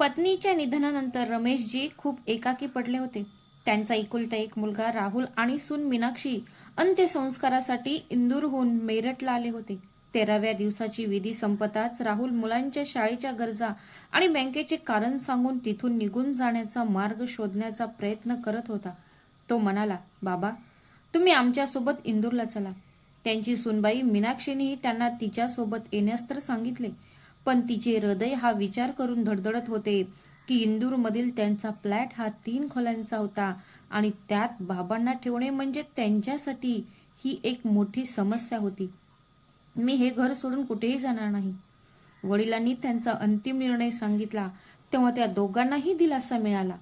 पत्नीच्या निधनानंतर रमेशजी खूप एकाकी पडले होते. त्यांचा एकुलता एक मुलगा राहुल आणि सून मीनाक्षी अंत्यसंस्कारासाठी इंदूरहून मेरठला आले होते. तेराव्या दिवसाची विधी संपताच राहुल मुलांच्या शाळेच्या गरजा आणि बँकेचे कारण सांगून तिथून निघून जाण्याचा मार्ग शोधण्याचा प्रयत्न करत होता. तो म्हणाला बाबा तुम्ही आमच्यासोबत इंदूरला चला. त्यांची सुनबाई मीनाक्षीनेही त्यांना तिच्यासोबत येण्यास तर सांगितले पण तिचे हृदय हा विचार करून धडधडत होते की इंदूरमधील त्यांचा फ्लॅट हा तीन खोल्यांचा होता आणि त्यात बाबांना ठेवणे म्हणजे त्यांच्यासाठी ही एक मोठी समस्या होती. मी हे घर सोडून कुठेही जाणार नाही. वडिलांनी त्यांचा अंतिम निर्णय सांगितला. तेव्हा त्या दोघांनाही दिलासा मिळाला.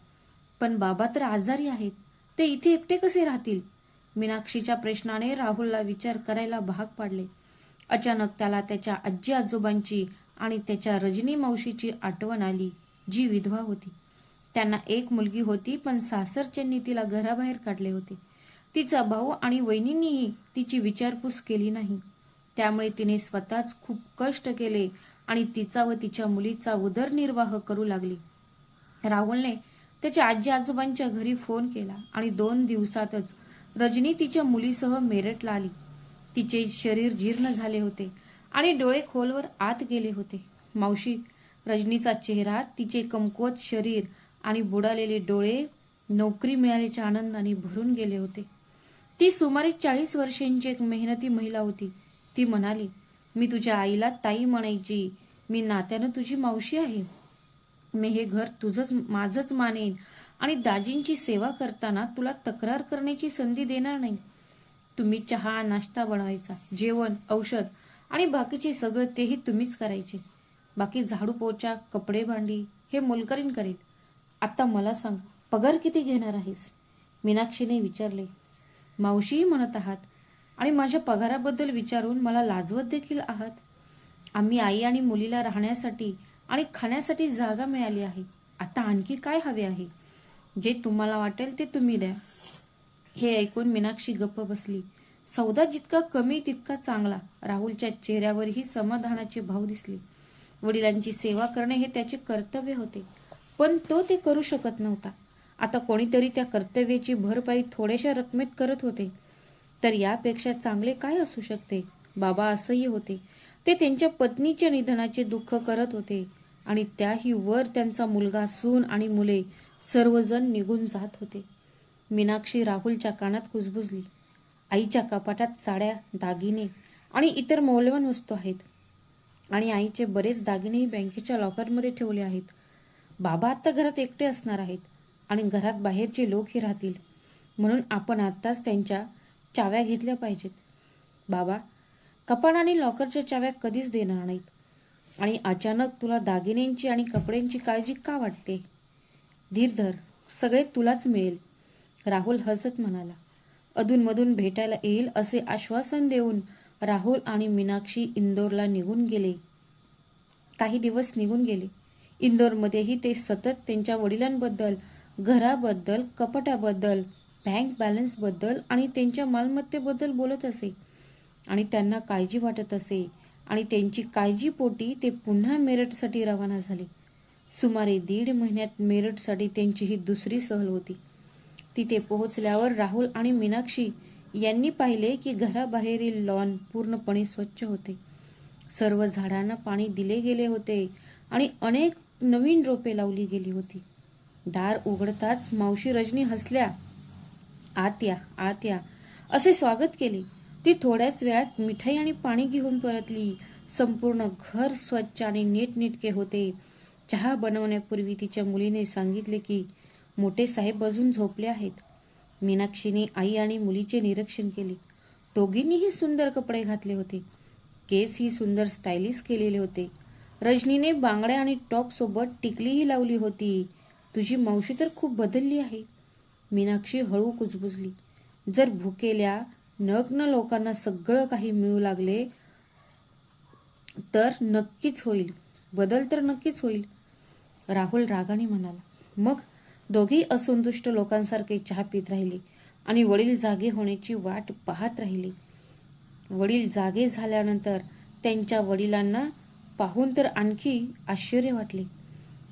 पण बाबा तर आजारी आहेत. ते इथे एकटे कसे राहतील? मीनाक्षीच्या प्रश्नाने राहुलला विचार करायला भाग पाडले. अचानक त्याला त्याच्या आजी आजोबांची आणि त्याच्या रजनी मावशीची आठवण आली जी विधवा होती. त्यांना एक मुलगी होती पण सासरच्यांनी तिला घराबाहेर काढले होते. तिचा भाऊ आणि वहिनींनीही तिची विचारपूस केली नाही. त्यामुळे तिने स्वतःच खूप कष्ट केले आणि तिचा व तिच्या मुलीचा उदरनिर्वाह करू लागली. राहुलने त्याच्या आजी आजोबांच्या घरी फोन केला आणि दोन दिवसातच रजनी तिच्या मुलीसह मेरठला आली. तिचे शरीर जीर्ण झाले होते. आणि डोळे खोलवर आत गेले होते. मावशी रजनीचा चेहरा तिचे कमकुवत शरीर आणि बुडालेले डोळे नोकरी मिळाल्याच्या आनंदाने भरून गेले होते. ती सुमारे चाळीस वर्षांची एक मेहनती महिला होती. ती म्हणाली मी तुझ्या आईला ताई म्हणायची. मी नात्यानं तुझी मावशी आहे. मी हे घर तुझंच माझंच मानेन आणि दाजींची सेवा करताना तुला तक्रार करण्याची संधी देणार नाही. तुम्ही चहा नाश्ता बनवायचा जेवण औषध आणि बाकीचे सगळं तेही तुम्हीच करायचे. बाकी झाडू पोचा कपडे भांडी हे मोलकरीन करेल आता मला सांग पगार किती घेणार आहेस? मीनाक्षीने विचारले. मावशीही म्हणत आहात आणि माझ्या पगाराबद्दल विचारून मला लाजवत देखील आहात. आम्ही आई आणि मुलीला राहण्यासाठी आणि खाण्यासाठी जागा मिळाली आहे. आता आणखी काय हवे आहे? जे तुम्हाला वाटेल ते तुम्ही द्या. हे ऐकून मीनाक्षी गप्प बसली. सौदा जितका कमी तितका चांगला. राहुलच्या चेहऱ्यावरही समाधानाचे भाव दिसले. वडिलांची सेवा करणे हे त्याचे कर्तव्य होते. पण तो ते करू शकत नव्हता. आता कोणीतरी त्या कर्तव्याची भरपाई थोड्याशा रकमेत करत होते. तर यापेक्षा चांगले काय असू शकते? बाबा असंही होते. ते त्यांच्या पत्नीच्या निधनाचे दुःख करत होते आणि त्याही वर त्यांचा मुलगा सून आणि मुले सर्वजण निघून जात होते. मीनाक्षी राहुलच्या कानात कुजबुजली. आईच्या कपाटात साड्या दागिने आणि इतर मौल्यवान वस्तू आहेत. आणि आईचे बरेच दागिनेही बँकेच्या लॉकरमध्ये ठेवले आहेत. बाबा आत्ता घरात एकटे असणार आहेत आणि घरात बाहेरचे लोकही राहतील. म्हणून आपण आत्ताच त्यांच्या चाव्या घेतल्या पाहिजेत. बाबा कपाट आणि लॉकरच्या चाव्या कधीच देणार नाहीत. आणि अचानक तुला दागिन्यांची आणि कपड्यांची काळजी का वाटते? धीर धर सगळे तुलाच मिळेल. राहुल हसत म्हणाला. अधूनमधून भेटायला येईल असे आश्वासन देऊन राहुल आणि मीनाक्षी इंदोरला निघून गेले. काही दिवस निघून गेले. इंदोरमध्येही ते सतत त्यांच्या वडिलांबद्दल घराबद्दल कपाटाबद्दल बँक बॅलन्सबद्दल आणि त्यांच्या मालमत्तेबद्दल बोलत असे. आणि त्यांना काळजी वाटत असे आणि त्यांची काळजीपोटी ते पुन्हा मेरठसाठी रवाना झाले. सुमारे दीड महिन्यात मेरठसाठी त्यांची ही दुसरी सहल होती. तिथे पोहोचल्यावर राहुल आणि मीनाक्षी यांनी पाहिले की घराबाहेरील लॉन पूर्णपणे स्वच्छ होते. सर्व झाडांना पाणी दिले गेले होते आणि अनेक नवीन रोपे लावली गेली होती. दार उघडताच मावशी रजनी हसल्या आत्या आत्या असे स्वागत केले. ती थोड्याच वेळात मिठाई आणि पाणी घेऊन परतली. संपूर्ण घर स्वच्छ आणि नीटनेटके होते. चहा बनवण्यापूर्वी तिच्या मुलीने सांगितले की मोठे साहेब अजून झोपले आहेत. मीनाक्षीने आई आणि मुलीचे निरीक्षण केले. दोघींनीही सुंदर कपडे घातले होते. केस ही सुंदर स्टायलिश केलेले होते. रजनीने बांगड्या आणि टॉप सोबत टिकलीही लावली होती. तुझी मावशी तर खूप बदलली आहे. मीनाक्षी हळू कुजबुजली. जर भुकेल्या नग्न लोकांना सगळं काही मिळू लागले तर नक्कीच होईल. बदल तर नक्कीच होईल. राहुल रागाने म्हणाला मग दोघी असंतुष्ट लोकांसारखे चहा पित राहिली आणि वडील जागे होण्याची वाट पाहत राहिली. वडील जागे झाल्यानंतर त्यांच्या वडिलांना पाहून तर आणखी आश्चर्य वाटले.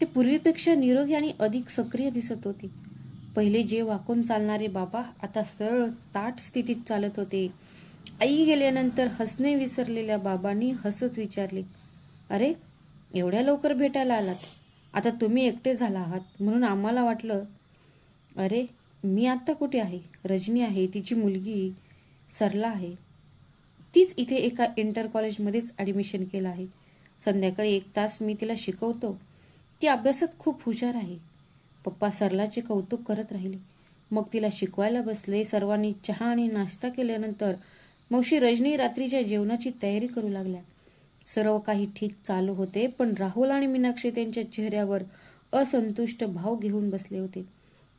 ते पूर्वीपेक्षा निरोगी आणि अधिक सक्रिय दिसत होते. पहिले जे वाकून चालणारे बाबा आता सरळ ताट स्थितीत चालत होते. आई गेल्यानंतर हसणे विसरलेल्या बाबांनी हसत विचारले अरे एवढ्या लवकर भेटायला आलात? आता तुम्ही एकटे झाला आहात म्हणून आम्हाला वाटलं अरे मी आत्ता कुठे आहे? रजनी आहे तिची मुलगी सरला आहे. तीच इथे एका इंटर कॉलेजमध्येच ॲडमिशन केलं आहे. संध्याकाळी एक तास मी तिला शिकवतो. ती अभ्यासात खूप हुशार आहे. पप्पा सरलाचे कौतुक करत राहिले. मग तिला शिकवायला बसले. सर्वांनी चहा आणि नाश्ता केल्यानंतर मौशी रजनी रात्रीच्या जेवणाची तयारी करू लागल्या. सर्व काही ठीक चालू होते पण राहुल आणि मीनाक्षी त्यांच्या चेहऱ्यावर असंतुष्ट भाव घेऊन बसले होते.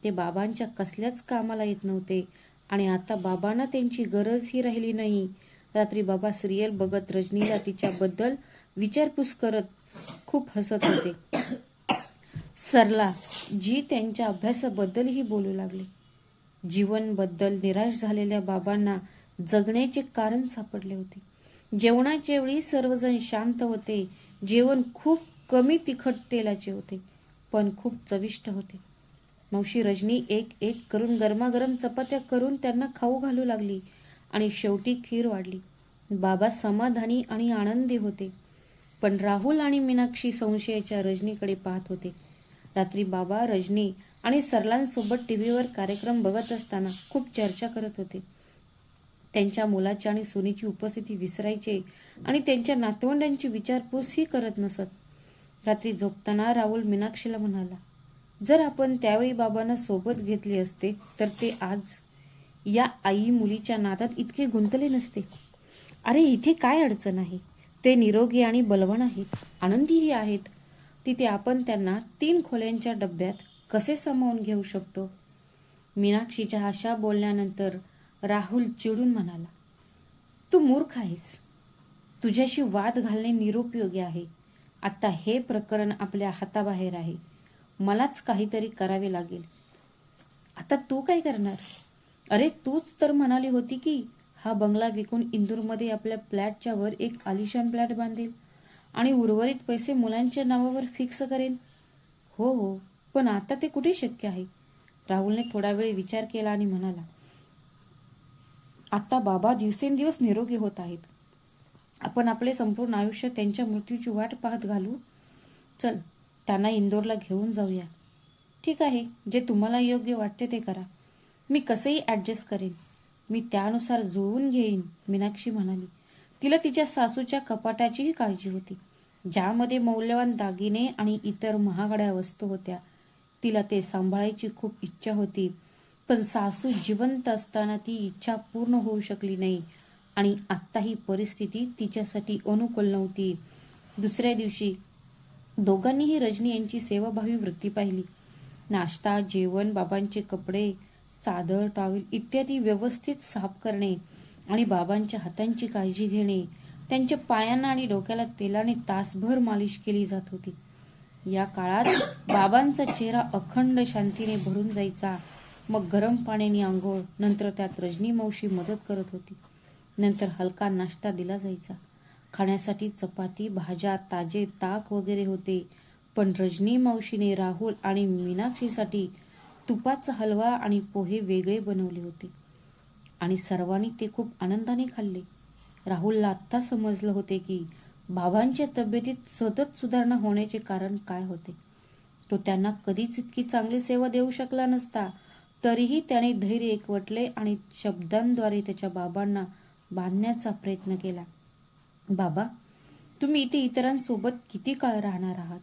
ते बाबांच्या कसल्याच कामाला येत नव्हते आणि आता बाबांना त्यांची गरजही राहिली नाही. रात्री बाबा सिरियल बघत रजनीला तिच्याबद्दल विचारपूस करत खूप हसत होते. सरला जी त्यांच्या अभ्यासाबद्दलही बोलू लागले. जीवनबद्दल निराश झालेल्या बाबांना जगण्याचे कारण सापडले होते. जेवणाच्या वेळी सर्वजण शांत होते. जेवण खूप कमी तिखट तेलाचे होते पण खूप चविष्ट होते. मावशी रजनी एक एक करून गरमागरम चपात्या करून त्यांना खाऊ घालू लागली आणि शेवटी खीर वाढली. बाबा समाधानी आणि आनंदी होते. पण राहुल आणि मीनाक्षी संशयाच्या रजनीकडे पाहत होते. रात्री बाबा रजनी आणि सरलांसोबत टीव्हीवर कार्यक्रम बघत असताना खूप चर्चा करत होते. त्यांच्या मुलाची आणि सुनीची उपस्थिती विसरायचे आणि त्यांच्या नातवंडांची विचारपूसही करत नसत. रात्री झोपताना राहुल मीनाक्षीला म्हणाला जर आपण त्यावेळी बाबांना सोबत घेतले असते तर ते आज या आई मुलीच्या नादात इतके गुंतले नसते. अरे इथे काय अडचण आहे? ते निरोगी आणि बलवान आहेत आनंदीही आहेत. तिथे आपण त्यांना तीन खोल्यांच्या डब्यात कसे सामावून घेऊ शकतो? मीनाक्षीच्या अशा बोलल्यानंतर राहुल चिडून म्हणाला तू मूर्ख आहेस. तुझ्याशी वाद घालणे निरुपयोगी आहे. आता हे प्रकरण आपल्या हाताबाहेर आहे. मलाच काहीतरी करावे लागेल. आता तू काय करणार? अरे तूच तर म्हणाली होती की हा बंगला विकून इंदूरमध्ये आपल्या फ्लॅटच्या वर एक आलिशान फ्लॅट बांधेल आणि उर्वरित पैसे मुलांच्या नावावर फिक्स करेन. हो हो पण आता ते कुठे शक्य आहे? राहुलने थोडा वेळ विचार केला आणि म्हणाला आता बाबा दिवसेंदिवस निरोगी होत आहेत. आपण आपले संपूर्ण आयुष्य त्यांच्या मृत्यूची वाट पाहत घालू. चल त्यांना इंदोरला घेऊन जाऊया. ठीक आहे जे तुम्हाला योग्य वाटते ते करा. मी कसंही ॲडजस्ट करेन. मी त्यानुसार जुळवून घेईन मीनाक्षी म्हणाली. तिला तिच्या सासूच्या कपाटाचीही काळजी होती. ज्यामध्ये मौल्यवान दागिने आणि इतर महागड्या वस्तू होत्या. तिला ते सांभाळायची खूप इच्छा होती. पण सासू जिवंत असताना ती इच्छा पूर्ण होऊ शकली नाही आणि आत्ता ही परिस्थिती तिच्यासाठी अनुकूल नव्हती. दुसऱ्या दिवशी दोघांनीही रजनी यांची सेवाभावी वृत्ती पाहिली. नाश्ता जेवण बाबांचे कपडे चादर टॉवेल इत्यादी व्यवस्थित साफ करणे आणि बाबांच्या हातांची काळजी घेणे त्यांच्या पायांना आणि डोक्याला तेलाने तासभर मालिश केली जात होती. या काळात बाबांचा चेहरा अखंड शांतीने भरून जायचा मग गरम पाण्याने आंघोळ नंतर त्यात रजनी मावशी मदत करत होती. नंतर हलका नाश्ता दिला जायचा. खाण्यासाठी चपाती भाज्या ताजे ताक वगैरे होते. पण रजनी मावशीने राहुल आणि मीनाक्षीसाठी तुपाचा हलवा आणि पोहे वेगळे बनवले होते. आणि सर्वांनी ते खूप आनंदाने खाल्ले. राहुलला आत्ता समजलं होते की बाबांच्या तब्येतीत सतत सुधारणा होण्याचे कारण काय होते. तो त्यांना कधीच इतकी चांगली सेवा देऊ शकला नसता. तरीही त्याने धैर्य एकवटले आणि शब्दांद्वारे त्याच्या बाबांना बांधण्याचा प्रयत्न केला. बाबा तुम्ही इथे इतरांसोबत किती काळ राहणार आहात?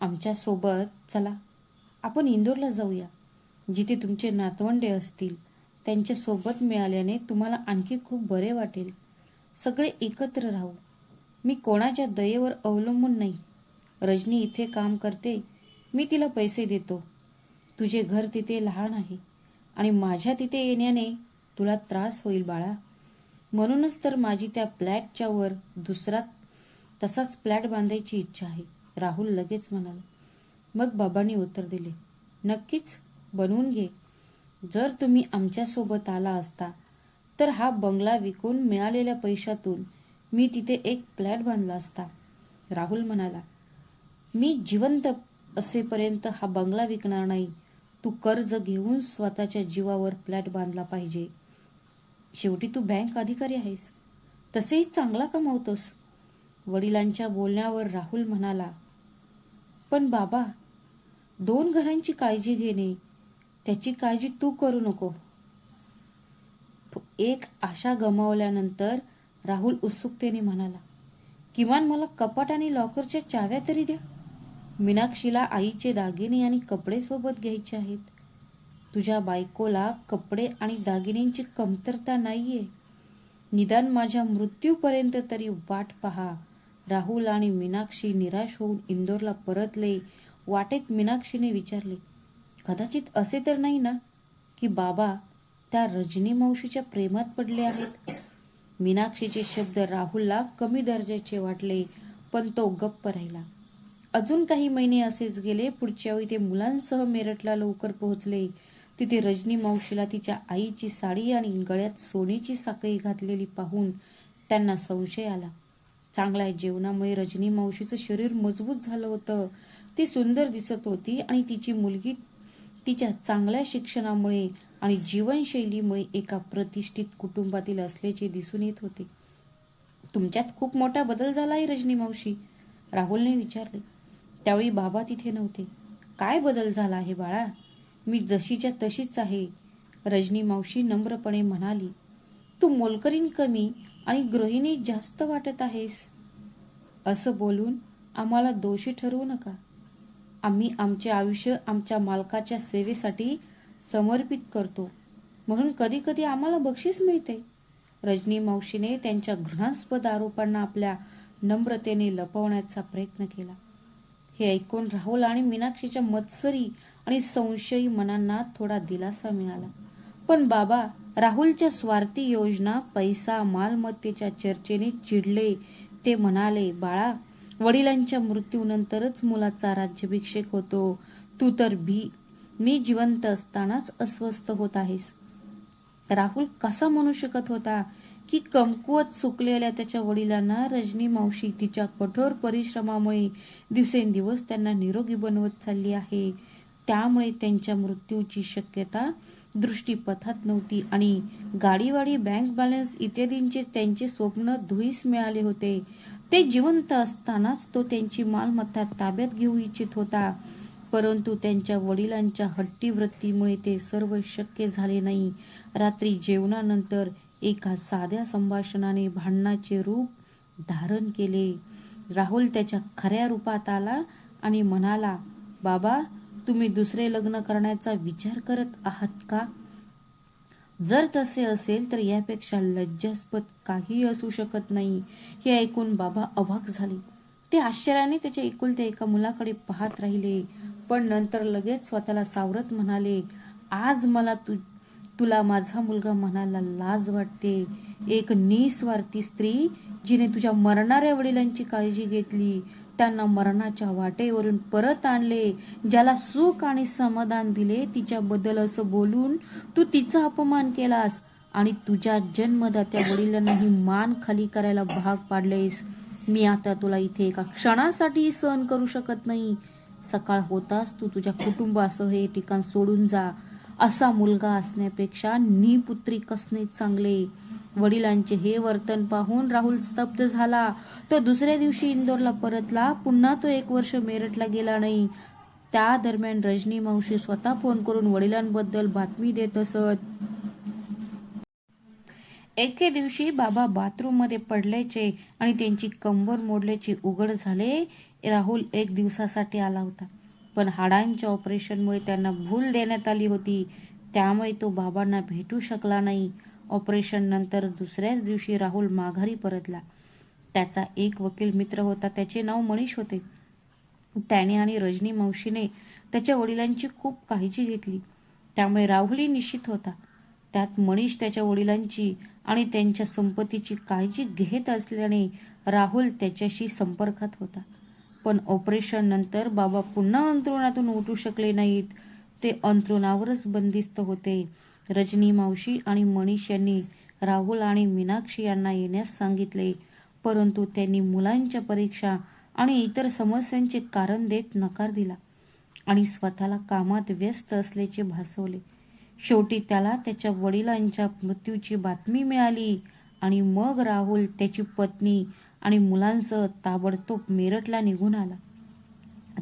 आमच्यासोबत चला आपण इंदोरला जाऊया. जिथे तुमचे नातवंडे असतील त्यांच्यासोबत मिळाल्याने तुम्हाला आणखी खूप बरे वाटेल. सगळे एकत्र राहू. मी कोणाच्या दयेवर अवलंबून नाही. रजनी इथे काम करते मी तिला पैसे देतो. तुझे घर तिथे लहान आहे आणि माझ्या तिथे येण्याने तुला त्रास होईल बाळा. म्हणूनच तर माझी त्या फ्लॅटच्या वर दुसरा तसाच फ्लॅट बांधायची इच्छा आहे राहुल लगेच म्हणाला. मग बाबांनी उत्तर दिले नक्कीच बनवून घे. जर तुम्ही आमच्यासोबत आला असता तर हा बंगला विकून मिळालेल्या पैशातून मी तिथे एक फ्लॅट बांधला असता. राहुल म्हणाला मी जिवंत असेपर्यंत हा बंगला विकणार नाही तू कर्ज घेऊन स्वतःच्या जीवावर फ्लॅट बांधला पाहिजे. शेवटी तू बँक अधिकारी आहेस. तसेही चांगला कमावतोस. वडिलांच्या बोलण्यावर राहुल म्हणाला पण बाबा दोन घरांची काळजी घेणे त्याची काळजी तू करू नको. एक आशा गमावल्यानंतर राहुल उत्सुकतेने म्हणाला किमान मला कपाट आणि लॉकरच्या चाव्या तरी द्या. मीनाक्षीला आईचे दागिने आणि कपडे सोबत घ्यायचे आहेत. तुझ्या बायकोला कपडे आणि दागिन्यांची कमतरता नाहीये. निदान माझ्या मृत्यूपर्यंत तरी वाट पहा. राहुल आणि मीनाक्षी निराश होऊन इंदोरला परतले. वाटेत मीनाक्षीने विचारले कदाचित असे तर नाही ना की बाबा त्या रजनी मावशीच्या प्रेमात पडले आहेत? मीनाक्षीचे शब्द राहुलला कमी दर्जाचे वाटले पण तो गप्प राहिला. अजून काही महिने असेच गेले. पुढच्या वेळी ते मुलांसह मेरठला लवकर पोहोचले. तिथे रजनी मावशीला तिच्या आईची साडी आणि गळ्यात सोनेची साखळी घातलेली पाहून त्यांना संशय आला. चांगल्या जेवणामुळे रजनी मावशीचं शरीर मजबूत झालं होतं. ती सुंदर दिसत होती आणि तिची मुलगी तिच्या चांगल्या शिक्षणामुळे आणि जीवनशैलीमुळे एका प्रतिष्ठित कुटुंबातील असल्याचे दिसून येत होते. तुमच्यात खूप मोठा बदल झाला आहे रजनी मावशी राहुलने विचारले. त्यावेळी बाबा तिथे नव्हते. काय बदल झाला आहे बाळा? मी जशीच्या तशीच आहे रजनी मावशी नम्रपणे म्हणाली. तू मोलकरीण कमी आणि गृहिणी जास्त वाटत आहेस. असं बोलून आम्हाला दोषी ठरवू नका. आम्ही आमचे आयुष्य आमच्या मालकाच्या सेवेसाठी समर्पित करतो. म्हणून कधी कधी आम्हाला बक्षीस मिळते. रजनी मावशीने त्यांच्या घृणास्पद आरोपांना आपल्या नम्रतेने लपवण्याचा प्रयत्न केला. हे ऐकून राहुल आणि मीनाक्षीच्या मत्सरी आणि संशयी मनांना थोडा दिलासा मिळाला. पण बाबा राहुलच्या स्वार्थी योजना पैसा मालमत्तेच्या चर्चेने चिडले. ते म्हणाले बाळा वडिलांच्या मृत्यूनंतरच मुलाचा राज्याभिषेक होतो. तू तर भी. मी जिवंत असतानाच अस्वस्थ होत आहेस. राहुल कसा म्हणू शकत होता? की कमकुवत सुकलेल्या त्याच्या वडिलांना रजनी मावशी तिच्या कठोर परिश्रमामुळे दिवसेंदिवस त्यांना निरोगी बनवत चालली आहे. त्यामुळे त्यांच्या मृत्यूची शक्यता दृष्टीपथात नव्हती आणि गाडीवाडी बँक बॅलन्स इत्यादींचे त्यांचे स्वप्न धुळीस मिळाले होते. ते जिवंत असतानाच तो त्यांची मालमत्ता ताब्यात घेऊ इच्छित होता. परंतु त्यांच्या वडिलांच्या हट्टी वृत्तीमुळे ते सर्व शक्य झाले नाही. रात्री जेवणानंतर एका साध्या संभाषणाने भांडणाचे रूप धारण केले. राहुल त्याच्या खऱ्या रूपात आला आणि म्हणाला बाबा तुम्ही दुसरे लग्न करण्याचा विचार करत आहात का? जर तसे असेल तर यापेक्षा लज्जास्पद काही असू शकत नाही. हे ऐकून बाबा अवाक झाले. ते आश्चर्याने त्याच्या एकुलत्या एका मुलाकडे पाहत राहिले. पण नंतर लगेच स्वतःला सावरत म्हणाले आज मला तू तुला माझा मुलगा म्हणायला लाज वाटते. एक निस्वार्थी स्त्री जिने तुझ्या मरणाऱ्या वडिलांची काळजी घेतली त्यांना मरणाच्या वाटेवरून परत आणले ज्याला सुख आणि समाधान दिले तिच्याबद्दल असं बोलून तू तिचा अपमान केलास आणि तुझ्या जन्मदात्या वडिलांनाही मान खाली करायला भाग पाडलेस. मी आता तुला इथे एका क्षणासाठी सहन करू शकत नाही. सकाळ होताच तू तुझ्या कुटुंबासह हे ठिकाण सोडून जा. असा मुलगा असण्यापेक्षा निपुत्री कसणे चांगले? वडिलांचे हे वर्तन पाहून राहुल स्तब्ध झाला. तो दुसऱ्या दिवशी इंदोरला परतला. पुन्हा तो एक वर्ष मेरठला गेला नाही. त्या दरम्यान रजनी मावशी स्वतः फोन करून वडिलांबद्दल बातमी देत असत. एके दिवशी बाबा बाथरूममध्ये पडल्याचे आणि त्यांची कंबर मोडल्याचे उघड झाले. राहुल एक दिवसासाठी आला होता. पण हाडांच्या ऑपरेशनमुळे त्यांना भूल देण्यात आली होती. त्यामुळे तो बाबांना भेटू शकला नाही. ऑपरेशन नंतर दुसऱ्याच दिवशी राहुल माघारी परतला. त्याचा एक वकील मित्र होता. त्याचे नाव मनीष होते. त्याने आणि रजनी मावशीने त्याच्या वडिलांची खूप काळजी घेतली. त्यामुळे राहुलही निश्चित होता. त्यात मनीष त्याच्या वडिलांची आणि त्यांच्या संपत्तीची काळजी घेत असल्याने राहुल त्याच्याशी संपर्कात होता. पण ऑपरेशन नंतर बाबा पुन्हा अंतरुणातून उठू शकले नाहीत. ते अंतरुणावरच बंदिस्त होते. रजनी मावशी आणि मनीष यांनी राहुल आणि मीनाक्षी यांना येण्यास सांगितले. परंतु त्यांनी मुलांच्या परीक्षा आणि इतर समस्यांचे कारण देत नकार दिला आणि स्वतःला कामात व्यस्त असल्याचे भासवले. शेवटी त्याला त्याच्या वडिलांच्या मृत्यूची बातमी मिळाली आणि मग राहुल त्याची पत्नी आणि मुलांसह ताबडतोब मेरठला निघून आला.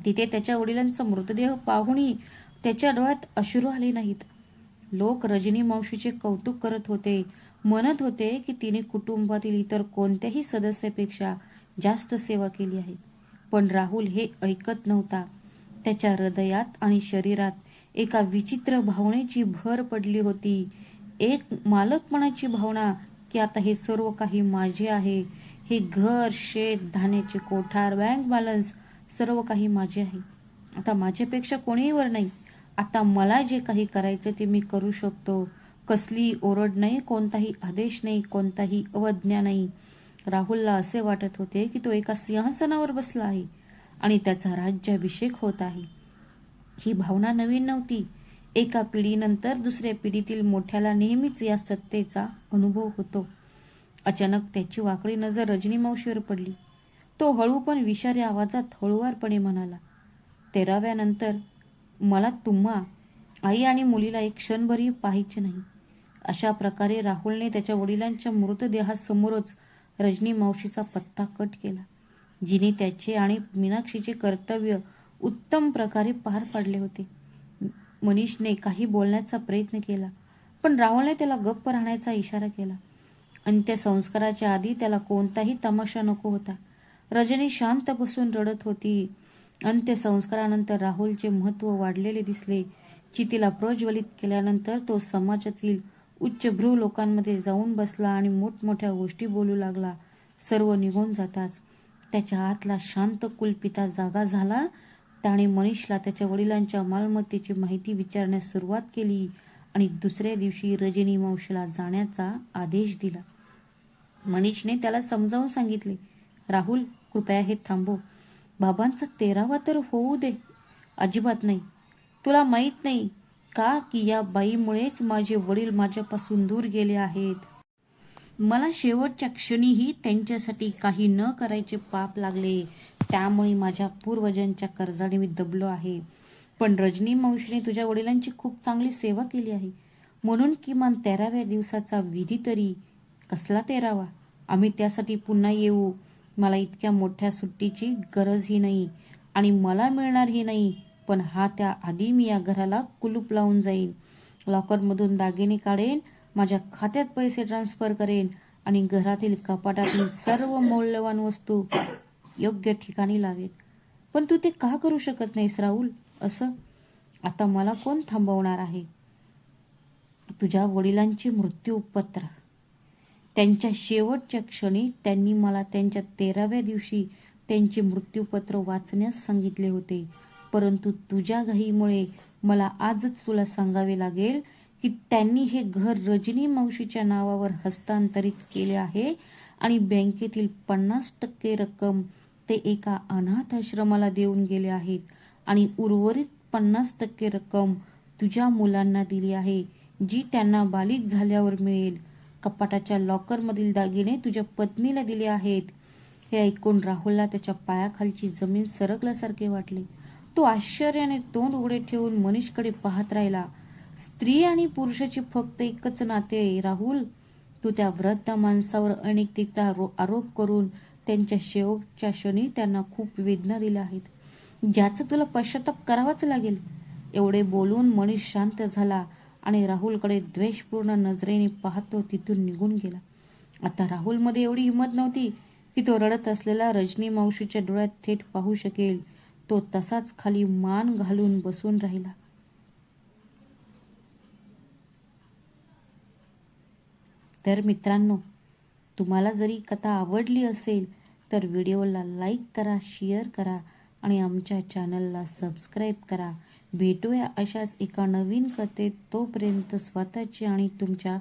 तिथे त्याच्या वडिलांचा मृतदेह पाहूनही त्याच्या डोळ्यात अश्रू आले नाहीत. लोक रजनी मावशीचे कौतुक करत होते म्हणत होते की तिने कुटुंबातील इतर कोणत्याही सदस्यापेक्षा जास्त सेवा केली आहे. पण राहुल हे ऐकत नव्हता. त्याच्या हृदयात आणि शरीरात एका विचित्र भावनेची भर पडली होती. एक मालकपणाची भावना की आता हे सर्व काही माझे आहे हे घर शेत धान्याचे कोठार बँक बॅलन्स सर्व काही माझे आहे. आता माझ्यापेक्षा कोणीही वर नाही. आता मला जे काही करायचं ते मी करू शकतो. कसली ओरड नाही कोणताही आदेश नाही कोणताही अवज्ञा नाही. राहुलला असे वाटत होते की तो एका सिंहासनावर बसला आहे आणि त्याचा राज्याभिषेक होत आहे. ही भावना नवीन नव्हती. एका पिढीनंतर दुसऱ्या पिढीतील मोठ्याला नेहमीच या सत्तेचा अनुभव होतो. अचानक त्याची वाकडी नजर रजनी मावशीवर पडली. तो हळू पण विषारी आवाजात हळुवारपणे म्हणाला तेराव्यानंतर मला तुम्हा आई आणि मुलीला एक क्षणभरही पाहायचे नाही. अशा प्रकारे राहुलने त्याच्या वडिलांच्या मृतदेहासमोरच रजनी मावशीचा पत्ता कट केला जिने त्याचे आणि मीनाक्षीचे कर्तव्य उत्तम प्रकारे पार पाडले होते. मनीषने काही बोलण्याचा प्रयत्न केला पण राहुलने त्याला गप्प राहण्याचा इशारा केला. अंत्यसंस्काराच्या आधी त्याला कोणताही तमाशा नको होता. रजनी शांत बसून रडत होती अंत्यसंस्कारानंतर राहुलचे महत्त्व वाढलेले दिसले. चितीला प्रज्वलित केल्यानंतर तो समाजातील उच्चभ्रू लोकांमध्ये जाऊन बसला आणि मोठमोठ्या गोष्टी बोलू लागला. सर्व निघून जाताच. त्याच्या हातला शांत कुलपिता जागा झाला. त्याने मनीषला त्याच्या वडिलांच्या मालमत्तेची माहिती विचारण्यास सुरुवात केली आणि दुसऱ्या दिवशी रजनी मावशीला जाण्याचा आदेश दिला. मनीषने त्याला समजावून सांगितले राहुल कृपया हे थांबव. बाबांचा तेरावा तर होऊ दे. अजिबात नाही. तुला माहीत नाही का की या बाईमुळेच माझे वडील माझ्यापासून दूर गेले आहेत? मला शेवटच्या क्षणीही त्यांच्यासाठी काही न करायचे पाप लागले. त्यामुळे माझ्या पूर्वजांच्या कर्जाने मी दबलो आहे. पण रजनी मावशीने तुझ्या वडिलांची खूप चांगली सेवा केली आहे. म्हणून किमान तेराव्या दिवसाचा विधी तरी कसला तेरावा? आम्ही त्यासाठी पुन्हा येऊ. मला इतक्या मोठ्या सुट्टीची गरजही नाही आणि मला मिळणारही नाही पण हा त्या आधी मी या घराला कुलूप लावून जाईन. लॉकरमधून दागिने काढेन माझ्या खात्यात पैसे ट्रान्सफर करेन आणि घरातील कपाटातील सर्व मौल्यवान वस्तू योग्य ठिकाणी लावेन. पण तू ते का करू शकत नाहीस राहुल? असं? आता मला कोण थांबवणार आहे? तुझ्या वडिलांची मृत्यूपत्र त्यांच्या शेवटच्या क्षणी त्यांनी मला त्यांच्या तेराव्या दिवशी त्यांचे मृत्यूपत्र वाचण्यास सांगितले होते. परंतु तुझ्या घाईमुळे मला आजच तुला सांगावे लागेल की त्यांनी हे घर रजनी मावशीच्या नावावर हस्तांतरित केले आहे आणि बँकेतील पन्नास टक्के रक्कम ते एका अनाथ आश्रमाला देऊन गेले आहेत आणि उर्वरित पन्नास टक्के रक्कम तुझ्या मुलांना दिली आहे जी त्यांना बालिक झाल्यावर मिळेल. कपाटाच्या लॉकरमधील दागिने तुझ्या पत्नीला दिले आहेत. हे ऐकून राहुलला त्याच्या पायाखालची जमीन सरकल्यासारखे वाटले. तो आश्चर्याने तोंड उघडे ठेवून मनीषकडे पाहत राहिला. स्त्री आणि पुरुषाची फक्त एकच नाते राहुल. तू त्या वृद्ध माणसावर अनैतिकता आरोप करून त्यांच्या शेवटच्या क्षणी त्यांना खूप वेदना दिल्या आहेत. ज्याचा तुला पश्चाताप करावाच लागेल. एवढे बोलून मनीष शांत झाला. आणि राहुलकडे द्वेषपूर्ण नजरेने पाहतो तिथून निघून गेला. आता राहुलमध्ये एवढी हिंमत नव्हती की तो रडत असलेला रजनी मावशीच्या डोळ्यात थेट पाहू शकेल. तो तसाच खाली मान घालून बसून राहिला. तर मित्रांनो तुम्हाला जरी कथा आवडली असेल तर व्हिडिओला लाईक करा शेअर करा आणि आमच्या चॅनलला सबस्क्राईब करा. भेटूया अशाच एका नवीन कथेत. तोपर्यंत स्वतःची आणि तुमच्या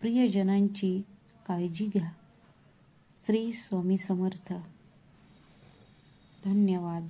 प्रियजनांची काळजी घ्या. श्री स्वामी समर्थ. धन्यवाद.